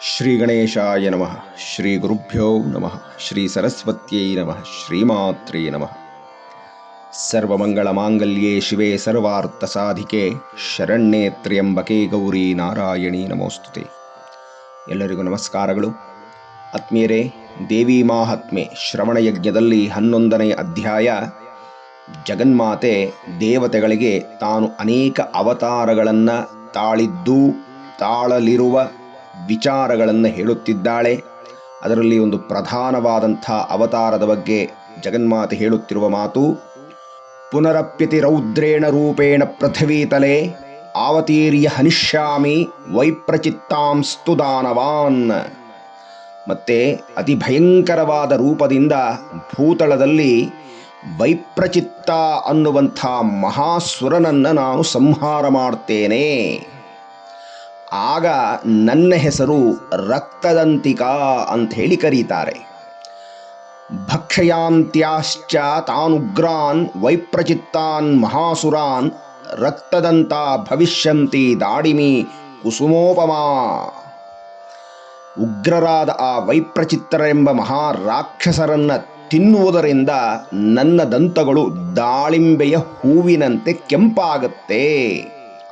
ಶ್ರೀ ಗಣೇಶಾಯ ನಮಃ ಶ್ರೀ ಗುರುಭ್ಯೋ ನಮಃ ಶ್ರೀ ಸರಸ್ವತ್ಯೈ ನಮಃ ಶ್ರೀಮಾತ್ರೇ ನಮಃ ಸರ್ವಮಂಗಳ ಮಾಂಗಲ್ಯೇ ಶಿವೆ ಸರ್ವಾರ್ಥ ಸಾಧಿಕೆ ಶರಣ್ಯೇ ತ್ರ್ಯಂಬಕೆ ಗೌರಿ ನಾರಾಯಣಿ ನಮೋಸ್ತುತೆ ಎಲ್ಲರಿಗೂ ನಮಸ್ಕಾರಗಳು. ಆತ್ಮೀಯರೇ, ದೇವಿ ಮಾಹಾತ್ಮೆ ಶ್ರವಣ ಯಜ್ಞದಲ್ಲಿ ಹನ್ನೊಂದನೇ ಅಧ್ಯಾಯ. ಜಗನ್ಮಾತೆ ದೇವತೆಗಳಿಗೆ ತಾನು ಅನೇಕ ಅವತಾರಗಳನ್ನು ತಾಳಿದ್ದು, ತಾಳಲಿರುವ ವಿಚಾರಗಳನ್ನು ಹೇಳುತ್ತಿದ್ದಾಳೆ. ಅದರಲ್ಲಿ ಒಂದು ಪ್ರಧಾನವಾದಂಥ ಅವತಾರದ ಬಗ್ಗೆ ಜಗನ್ಮಾತೆ ಹೇಳುತ್ತಿರುವ ಮಾತು, ಪುನರಪ್ಯತಿ ರೌದ್ರೇಣ ರೂಪೇಣ ಪೃಥ್ವೀತಲೆ ಆವತೀರ್ಯ ಹನಿಷ್ಯಾಮಿ ವೈಪ್ರಚಿತ್ತಾಂಸ್ತು ದಾನವಾನ್. ಮತ್ತೆ ಅತಿ ಭಯಂಕರವಾದ ರೂಪದಿಂದ ಭೂತಳದಲ್ಲಿ ವೈಪ್ರಚಿತ್ತ ಅನ್ನುವಂಥ ಮಹಾಸುರನನ್ನು ನಾನು ಸಂಹಾರ ಮಾಡ್ತೇನೆ. ಆಗ ನನ್ನ ಹೆಸರು ರಕ್ತದಂತಿಕಾ ಅಂತ ಹೇಳಿ ಕರೀತಾರೆ. ಭಕ್ಷಯಾಂತ್ಯಾಶ್ಚ ತಾನುಗ್ರಾನ್ ವೈಪ್ರಚಿತ್ತಾನ್ ಮಹಾಸುರಾನ್ ರಕ್ತದಂತ ಭವಿಷ್ಯಂತಿ ದಾಡಿಮಿ ಕುಸುಮೋಪಮಾ. ಉಗ್ರರಾದ ಆ ವೈಪ್ರಚಿತ್ತರೆಂಬ ಮಹಾ ರಾಕ್ಷಸರನ್ನ ತಿನ್ನುವುದರಿಂದ ನನ್ನ ದಂತಗಳು ದಾಳಿಂಬೆಯ ಹೂವಿನಂತೆ ಕೆಂಪಾಗುತ್ತೆ.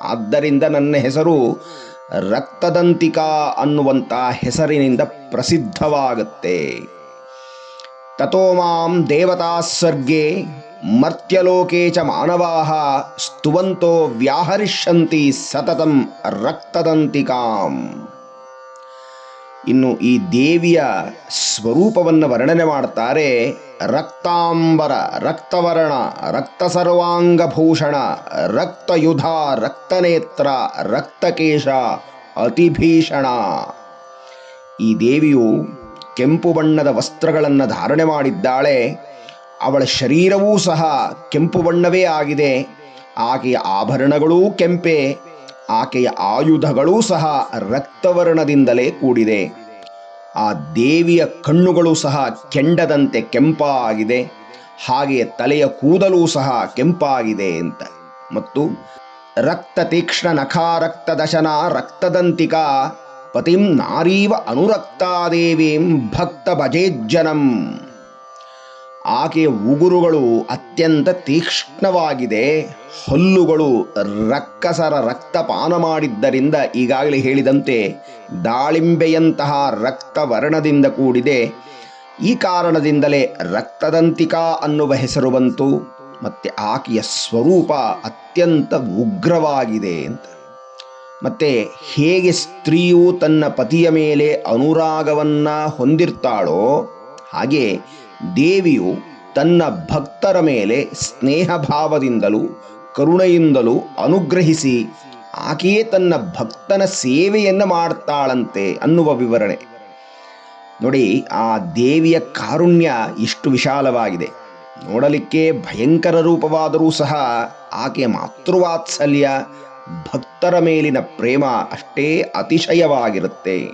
ಆದ್ದರಿಂದ ನನ್ನ ಹೆಸರು ರಕ್ತದಂತಿಕಾ ಅನ್ನುವಂಥ ಹೆಸರಿನಿಂದ ಪ್ರಸಿದ್ಧವಾಗುತ್ತೆ. ತಥೋ ಮಾಂ ದೇವತಾ ಸರ್ಗೆ ಮರ್ತ್ಯಲೋಕೆ ಚ ಮಾನವಾಹ ಸ್ತುವಂತೋ ವ್ಯಾಹರಿಷ್ಯಂತಿ ಸತತಂ ರಕ್ತದಂತಿಕಾಂ. ಇನ್ನು ಈ ದೇವಿಯ ಸ್ವರೂಪವನ್ನು ವರ್ಣನೆ ಮಾಡ್ತಾರೆ ರಕ್ತಾಂಬರ, ರಕ್ತವರ್ಣ ರಕ್ತ ಸರ್ವಾಂಗಭೂಷಣ ರಕ್ತಯುಧ, ರಕ್ತನೇತ್ರ, ರಕ್ತಕೇಶ, ಅತಿಭೀಷಣ. ಈ ದೇವಿಯು ಕೆಂಪು ಬಣ್ಣದ ವಸ್ತ್ರಗಳನ್ನು ಧಾರಣೆ ಮಾಡಿದ್ದಾಳೆ. ಅವಳ ಶರೀರವೂ ಸಹ ಕೆಂಪು ಬಣ್ಣವೇ ಆಗಿದೆ. ಆಕೆಯ ಆಭರಣಗಳೂ ಕೆಂಪೆ. ಆಕೆಯ ಆಯುಧಗಳೂ ಸಹ ರಕ್ತವರ್ಣದಿಂದಲೇ ಕೂಡಿದೆ. ಆ ದೇವಿಯ ಕಣ್ಣುಗಳು ಸಹ ಕೆಂಡದಂತೆ ಕೆಂಪಾಗಿದೆ, ಹಾಗೆಯೇ ತಲೆಯ ಕೂದಲೂ ಸಹ ಕೆಂಪಾಗಿದೆ ಅಂತ. ಮತ್ತು ರಕ್ತ ತೀಕ್ಷ್ಣ ನಖಾರಕ್ತ ದಶನ ರಕ್ತದಂತಿಕ ಪತಿಂ ನಾರೀವ ಅನುರಕ್ತಾದೇವೀಂ ಭಕ್ತ ಭಜೇಜ್ಜನಂ. ಆಕೆಯ ಉಗುರುಗಳು ಅತ್ಯಂತ ತೀಕ್ಷ್ಣವಾಗಿದೆ. ಹಲ್ಲುಗಳು ರಕ್ಕಸರ ರಕ್ತಪಾನ ಮಾಡಿದ್ದರಿಂದ ಈಗಾಗಲೇ ಹೇಳಿದಂತೆ ದಾಳಿಂಬೆಯಂತಹ ರಕ್ತವರ್ಣದಿಂದ ಕೂಡಿದೆ. ಈ ಕಾರಣದಿಂದಲೇ ರಕ್ತದಂತಿಕಾ ಅನ್ನುವ ಹೆಸರು ಬಂತು. ಮತ್ತೆ ಆಕೆಯ ಸ್ವರೂಪ ಅತ್ಯಂತ ಉಗ್ರವಾಗಿದೆ ಅಂತ. ಮತ್ತೆ ಹೇಗೆ ಸ್ತ್ರೀಯು ತನ್ನ ಪತಿಯ ಮೇಲೆ ಅನುರಾಗವನ್ನ ಹೊಂದಿರ್ತಾಳೋ ಹಾಗೆ ದೇವಿಯು ತನ್ನ ಭಕ್ತರ ಮೇಲೆ ಸ್ನೇಹ ಭಾವದಿಂದಲೂ ಕರುಣೆಯಿಂದಲೂ ಅನುಗ್ರಹಿಸಿ ಆಕೆಯೇ ತನ್ನ ಭಕ್ತನ ಸೇವೆಯನ್ನು ಮಾಡ್ತಾಳಂತೆ ಅನ್ನುವ ವಿವರಣೆ. ನೋಡಿ, ಆ ದೇವಿಯ ಕಾರುಣ್ಯ ಇಷ್ಟು ವಿಶಾಲವಾಗಿದೆ. ನೋಡಲಿಕ್ಕೆ ಭಯಂಕರ ರೂಪವಾದರೂ ಸಹ ಆಕೆ ಮಾತೃವಾತ್ಸಲ್ಯ, ಭಕ್ತರ ಮೇಲಿನ ಪ್ರೇಮ ಅಷ್ಟೇ ಅತಿಶಯವಾಗಿರುತ್ತೆ.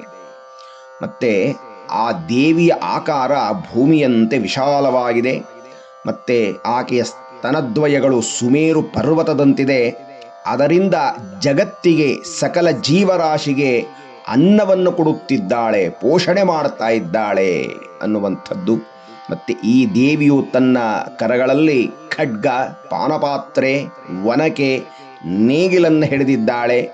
ಮತ್ತೆ ಆ ದೇವಿಯ ಆಕಾರ ಭೂಮಿಯಂತೆ ವಿಶಾಲವಾಗಿದೆ. ಮತ್ತೆ ಆಕೆಯ ಸ್ತನದ್ವಯಗಳು ಸುಮೇರು ಪರ್ವತದಂತಿದೆ. ಅದರಿಂದ ಜಗತ್ತಿಗೆ ಸಕಲ ಜೀವರಾಶಿಗೆ ಅನ್ನವನ್ನು ಕೊಡುತ್ತಿದ್ದಾಳೆ, ಪೋಷಣೆ ಮಾಡ್ತಾ ಇದ್ದಾಳೆ ಅನ್ನುವಂಥದ್ದು. ಮತ್ತೆ ಈ ದೇವಿಯು ತನ್ನ ಕರಗಳಲ್ಲಿ ಖಡ್ಗ, ಪಾನಪಾತ್ರೆ, ಒನಕೆ, ನೇಗಿಲನ್ನು ಹಿಡಿದಿದ್ದಾಳೆ.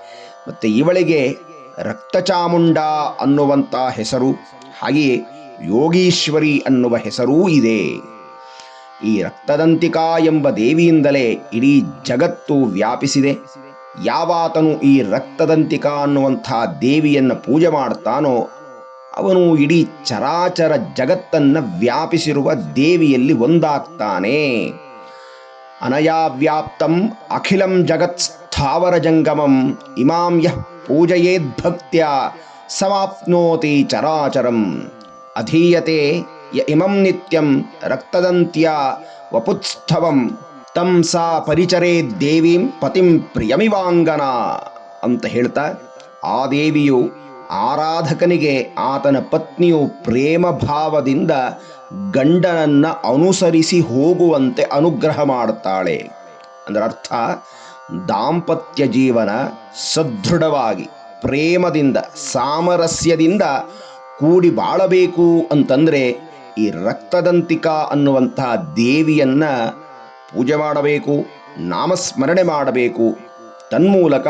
ಮತ್ತೆ ಇವಳಿಗೆ ರಕ್ತಚಾಮುಂಡ ಅನ್ನುವಂಥ ಹೆಸರು. ಹಾಗೆಯೇ ಯೋಗೀಶ್ವರಿ ಅನ್ನುವ ಹೆಸರೂ ಇದೆ. ಈ ರಕ್ತದಂತಿಕಾ ಎಂಬ ದೇವಿಯಿಂದಲೇ ಇಡೀ ಜಗತ್ತು ವ್ಯಾಪಿಸಿದೆ. ಯಾವಾತನು ಈ ರಕ್ತದಂತಿಕಾ ಅನ್ನುವಂಥ ದೇವಿಯನ್ನು ಪೂಜೆ ಮಾಡ್ತಾನೋ, ಅವನು ಇಡೀ ಚರಾಚರ ಜಗತ್ತನ್ನು ವ್ಯಾಪಿಸಿರುವ ದೇವಿಯಲ್ಲಿ ಒಂದಾಗ್ತಾನೆ. ಅನಯಾ ವ್ಯಾಪ್ತಂ ಅಖಿಲಂ ಜಗತ್ ಸ್ಥಾವರ ಜಂಗಮಂ ಇಮಾಂ ಯಃ ಪೂಜಯೇದ್ಭಕ್ತ್ಯ ಸಮಾಪ್ನೋತಿ ಚರಾಚರಂ. ಅಧೀಯತೆ ಇಮಂ ನಿತ್ಯಂ ರಕ್ತದಂತ್ಯ ವಪುತ್ಸ್ಥವಂ. ತಂ ಸಾ ಪರಿಚರೇ ದೇವೀಂ ಪತಿಂ ಪ್ರಿಯಮಿವಾಂಗನ ಅಂತ ಹೇಳ್ತಾ, ಆ ದೇವಿಯು ಆರಾಧಕನಿಗೆ ಆತನ ಪತ್ನಿಯು ಪ್ರೇಮ ಭಾವದಿಂದ ಗಂಡನನ್ನ ಅನುಸರಿಸಿ ಹೋಗುವಂತೆ ಅನುಗ್ರಹ ಮಾಡುತ್ತಾಳೆ ಅದರ ಅರ್ಥ, ದಾಂಪತ್ಯ ಜೀವನ ಸದೃಢವಾಗಿ. ಪ್ರೇಮದಿಂದ, ಸಾಮರಸ್ಯದಿಂದ ಕೂಡಿ ಬಾಳಬೇಕು ಅಂತಂದರೆ ಈ ರಕ್ತದಂತಿಕ ಅನ್ನುವಂತಹ ದೇವಿಯನ್ನ ಪೂಜೆ ಮಾಡಬೇಕು, ನಾಮಸ್ಮರಣೆ ಮಾಡಬೇಕು. ತನ್ಮೂಲಕ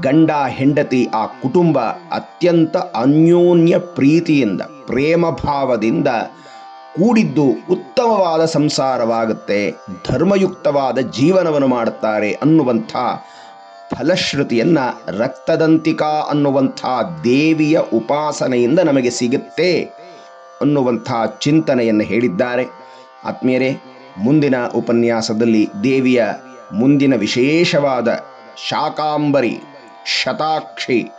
ಗಂಡ, ಹೆಂಡತಿ, ಆ ಕುಟುಂಬ ಅತ್ಯಂತ ಅನ್ಯೋನ್ಯ ಪ್ರೀತಿಯಿಂದ ಪ್ರೇಮ ಭಾವದಿಂದ ಕೂಡಿದ್ದು ಉತ್ತಮವಾದ ಸಂಸಾರವಾಗುತ್ತೆ, ಧರ್ಮಯುಕ್ತವಾದ ಜೀವನವನ್ನು ಮಾಡುತ್ತಾರೆ ಅನ್ನುವಂಥ ಫಲಶ್ರುತಿಯನ್ನ ರಕ್ತದಂತಿಕಾ ಅನ್ನುವಂಥ ದೇವಿಯ ಉಪಾಸನೆಯಿಂದ ನಮಗೆ ಸಿಗುತ್ತೆ ಅನ್ನುವಂಥ ಚಿಂತನೆಯನ್ನು ಹೇಳಿದ್ದಾರೆ. ಆತ್ಮೀಯರೇ, ಮುಂದಿನ ಉಪನ್ಯಾಸದಲ್ಲಿ ದೇವಿಯ ಮುಂದಿನ ವಿಶೇಷವಾದ ಶಾಕಾಂಬರಿ, ಶತಾಕ್ಷಿ,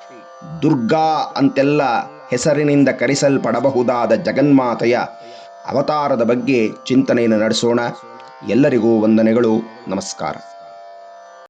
ದುರ್ಗಾ ಅಂತೆಲ್ಲ ಹೆಸರಿನಿಂದ ಕರೆಸಲ್ಪಡಬಹುದಾದ ಜಗನ್ಮಾತೆಯ ಅವತಾರದ ಬಗ್ಗೆ ಚಿಂತನೆಯನ್ನು ನಡೆಸೋಣ. ಎಲ್ಲರಿಗೂ ವಂದನೆಗಳು. ನಮಸ್ಕಾರ.